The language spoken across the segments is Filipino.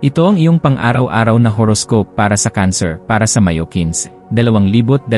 Ito ang iyong pang-araw-araw na horoscope para sa Cancer para sa Mayo 15, 2025.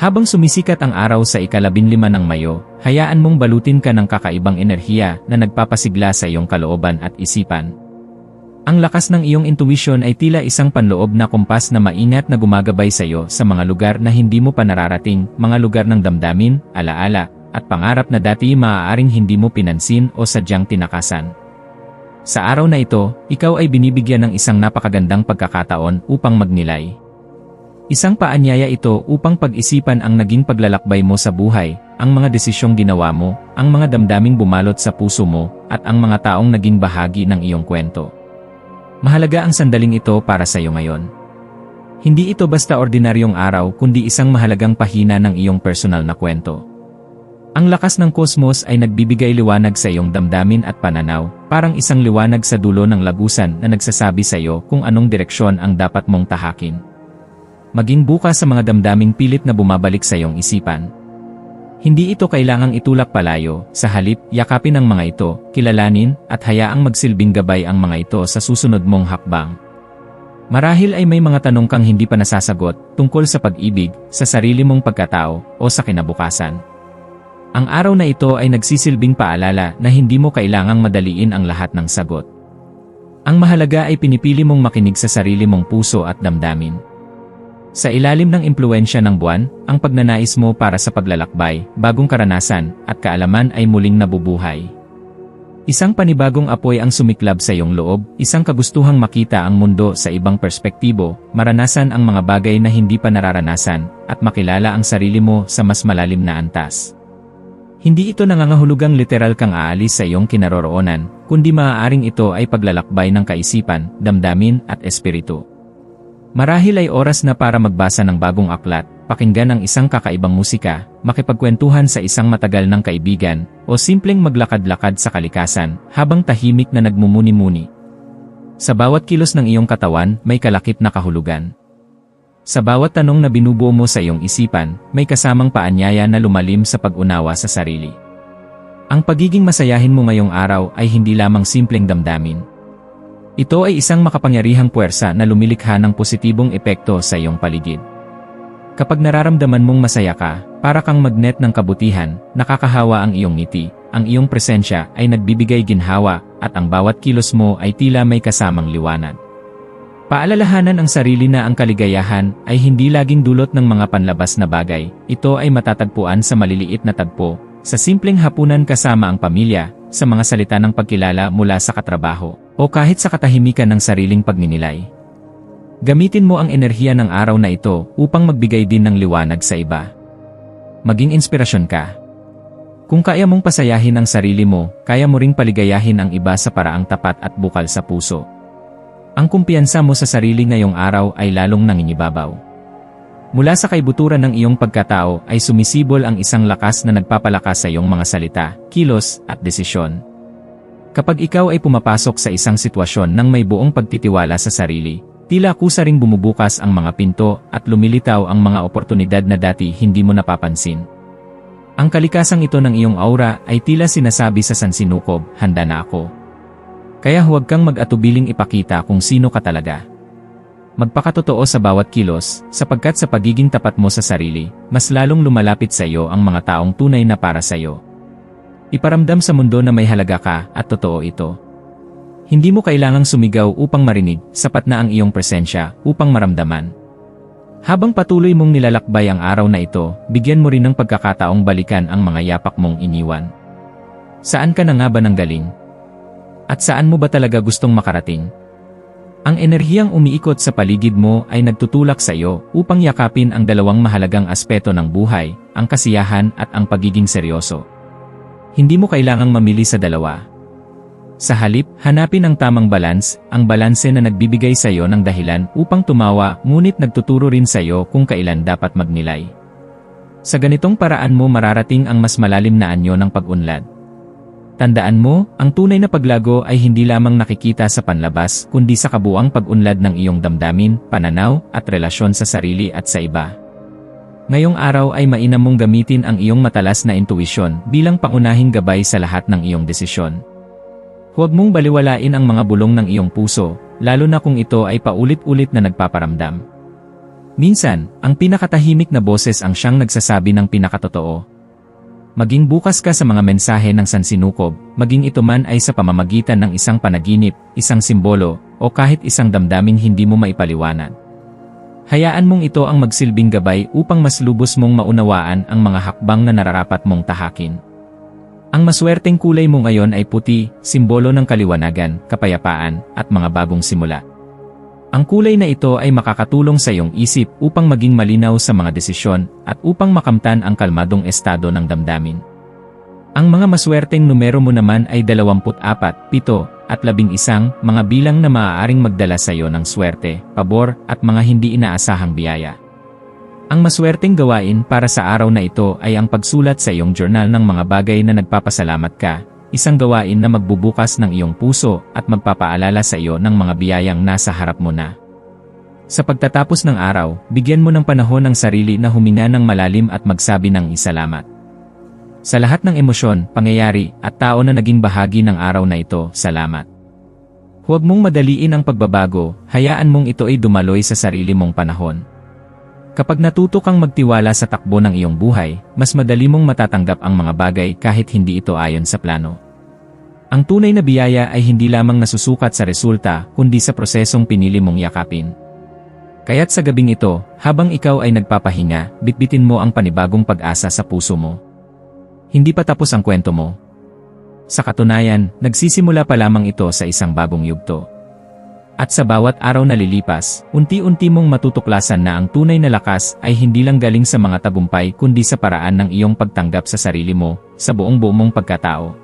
Habang sumisikat ang araw sa ikalabinlima ng Mayo, hayaan mong balutin ka ng kakaibang enerhiya na nagpapasigla sa iyong kalooban at isipan. Ang lakas ng iyong intuition ay tila isang panloob na kumpas na maingat na gumagabay sa iyo sa mga lugar na hindi mo pa nararating, mga lugar ng damdamin, alaala, at pangarap na dati maaaring hindi mo pinansin o sadyang tinakasan. Sa araw na ito, ikaw ay binibigyan ng isang napakagandang pagkakataon upang magnilay. Isang paanyaya ito upang pag-isipan ang naging paglalakbay mo sa buhay, ang mga desisyong ginawa mo, ang mga damdaming bumalot sa puso mo, at ang mga taong naging bahagi ng iyong kwento. Mahalaga ang sandaling ito para sa iyo ngayon. Hindi ito basta ordinaryong araw kundi isang mahalagang pahina ng iyong personal na kwento. Ang lakas ng kosmos ay nagbibigay liwanag sa iyong damdamin at pananaw, parang isang liwanag sa dulo ng lagusan na nagsasabi sa iyo kung anong direksyon ang dapat mong tahakin. Maging bukas sa mga damdaming pilit na bumabalik sa iyong isipan. Hindi ito kailangang itulak palayo, sa halip, yakapin ang mga ito, kilalanin, at hayaang magsilbing gabay ang mga ito sa susunod mong hakbang. Marahil ay may mga tanong kang hindi pa nasasagot tungkol sa pag-ibig, sa sarili mong pagkatao, o sa kinabukasan. Ang araw na ito ay nagsisilbing paalala na hindi mo kailangang madaliin ang lahat ng sagot. Ang mahalaga ay pinipili mong makinig sa sarili mong puso at damdamin. Sa ilalim ng impluensya ng buwan, ang pagnanais mo para sa paglalakbay, bagong karanasan, at kaalaman ay muling nabubuhay. Isang panibagong apoy ang sumiklab sa iyong loob, isang kagustuhang makita ang mundo sa ibang perspektibo, maranasan ang mga bagay na hindi pa nararanasan, at makilala ang sarili mo sa mas malalim na antas. Hindi ito nangangahulugang literal kang aalis sa iyong kinaroroonan, kundi maaaring ito ay paglalakbay ng kaisipan, damdamin at espiritu. Marahil ay oras na para magbasa ng bagong aklat, pakinggan ang isang kakaibang musika, makipagkwentuhan sa isang matagal ng kaibigan, o simpleng maglakad-lakad sa kalikasan habang tahimik na nagmumuni-muni. Sa bawat kilos ng iyong katawan, may kalakip na kahulugan. Sa bawat tanong na binubuo mo sa iyong isipan, may kasamang paanyaya na lumalim sa pag-unawa sa sarili. Ang pagiging masayahin mo ngayong araw ay hindi lamang simpleng damdamin. Ito ay isang makapangyarihang puwersa na lumilikha ng positibong epekto sa iyong paligid. Kapag nararamdaman mong masaya ka, para kang magnet ng kabutihan, nakakahawa ang iyong ngiti, ang iyong presensya ay nagbibigay ginhawa, at ang bawat kilos mo ay tila may kasamang liwanag. Paalalahanan ang sarili na ang kaligayahan ay hindi laging dulot ng mga panlabas na bagay. Ito ay matatagpuan sa maliliit na tagpo, sa simpleng hapunan kasama ang pamilya, sa mga salita ng pagkilala mula sa katrabaho, o kahit sa katahimikan ng sariling pagninilay. Gamitin mo ang enerhiya ng araw na ito upang magbigay din ng liwanag sa iba. Maging inspirasyon ka. Kung kaya mong pasayahin ang sarili mo, kaya mo ring paligayahin ang iba sa paraang tapat at bukal sa puso. Ang kumpiyansa mo sa sarili ngayong araw ay lalong nangingibabaw. Mula sa kaibuturan ng iyong pagkatao ay sumisibol ang isang lakas na nagpapalakas sa iyong mga salita, kilos, at desisyon. Kapag ikaw ay pumapasok sa isang sitwasyon ng may buong pagtitiwala sa sarili, tila kusa ring bumubukas ang mga pinto at lumilitaw ang mga oportunidad na dati hindi mo napapansin. Ang kalikasang ito ng iyong aura ay tila sinasabi sa sansinukob, handa na ako. Kaya huwag kang mag-atubiling ipakita kung sino ka talaga. Magpakatotoo sa bawat kilos, sapagkat sa pagiging tapat mo sa sarili, mas lalong lumalapit sa iyo ang mga taong tunay na para sa iyo. Iparamdam sa mundo na may halaga ka at totoo ito. Hindi mo kailangang sumigaw upang marinig, sapat na ang iyong presensya upang maramdaman. Habang patuloy mong nilalakbay ang araw na ito, bigyan mo rin ng pagkakataong balikan ang mga yapak mong iniwan. Saan ka na nga ba nang galing? At saan mo ba talaga gustong makarating? Ang enerhiyang umiikot sa paligid mo ay nagtutulak sa iyo upang yakapin ang dalawang mahalagang aspeto ng buhay, ang kasiyahan at ang pagiging seryoso. Hindi mo kailangang mamili sa dalawa. Sa halip, hanapin ang tamang balance, ang balanse na nagbibigay sa iyo ng dahilan upang tumawa ngunit nagtuturo rin sa iyo kung kailan dapat magnilay. Sa ganitong paraan mo mararating ang mas malalim na anyo ng pag-unlad. Tandaan mo, ang tunay na paglago ay hindi lamang nakikita sa panlabas kundi sa kabuang pag-unlad ng iyong damdamin, pananaw, at relasyon sa sarili at sa iba. Ngayong araw ay mainam mong gamitin ang iyong matalas na intuisyon bilang pangunahing gabay sa lahat ng iyong desisyon. Huwag mong baliwalain ang mga bulong ng iyong puso, lalo na kung ito ay paulit-ulit na nagpaparamdam. Minsan, ang pinakatahimik na boses ang siyang nagsasabi ng pinakatotoo. Maging bukas ka sa mga mensahe ng sansinukob, maging ito man ay sa pamamagitan ng isang panaginip, isang simbolo, o kahit isang damdaming hindi mo maipaliwanag. Hayaan mong ito ang magsilbing gabay upang mas lubos mong maunawaan ang mga hakbang na nararapat mong tahakin. Ang maswerteng kulay mo ngayon ay puti, simbolo ng kaliwanagan, kapayapaan, at mga bagong simula. Ang kulay na ito ay makakatulong sa iyong isip upang maging malinaw sa mga desisyon at upang makamtan ang kalmadong estado ng damdamin. Ang mga maswerteng numero mo naman ay 24, 7, at 11, mga bilang na maaaring magdala sa iyo ng swerte, pabor, at mga hindi inaasahang biyaya. Ang maswerteng gawain para sa araw na ito ay ang pagsulat sa iyong journal ng mga bagay na nagpapasalamat ka, isang gawain na magbubukas ng iyong puso at magpapaalala sa iyo ng mga biyayang nasa harap mo na. Sa pagtatapos ng araw, bigyan mo ng panahon ng sarili na huminga ng malalim at magsabi ng isalamat. Sa lahat ng emosyon, pangyayari, at tao na naging bahagi ng araw na ito, salamat. Huwag mong madaliin ang pagbabago, hayaan mong ito ay dumaloy sa sarili mong panahon. Kapag natuto kang magtiwala sa takbo ng iyong buhay, mas madali mong matatanggap ang mga bagay kahit hindi ito ayon sa plano. Ang tunay na biyaya ay hindi lamang nasusukat sa resulta, kundi sa prosesong pinili mong yakapin. Kaya't sa gabing ito, habang ikaw ay nagpapahinga, bitbitin mo ang panibagong pag-asa sa puso mo. Hindi pa tapos ang kwento mo. Sa katunayan, nagsisimula pa lamang ito sa isang bagong yugto. At sa bawat araw na lilipas, unti-unti mong matutuklasan na ang tunay na lakas ay hindi lang galing sa mga tagumpay kundi sa paraan ng iyong pagtanggap sa sarili mo, sa buong buo mong pagkatao.